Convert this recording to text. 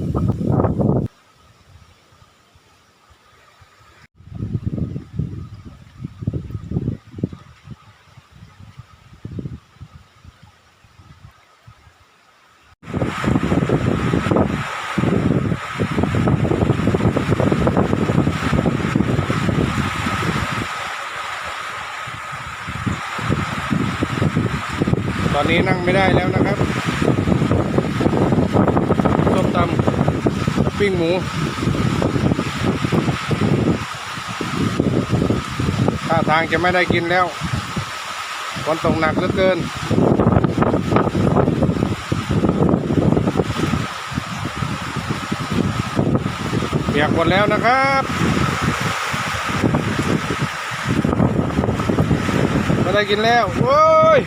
ตอนนี้นั่งไม่ได้แล้วนะครับส้มตำ ปิ้งหมูท่าทางจะไม่ได้กินแล้วฝนตกหนักเหลือเกิน เปียกหมดแล้วนะครับไม่ได้กินแล้วโอ้ย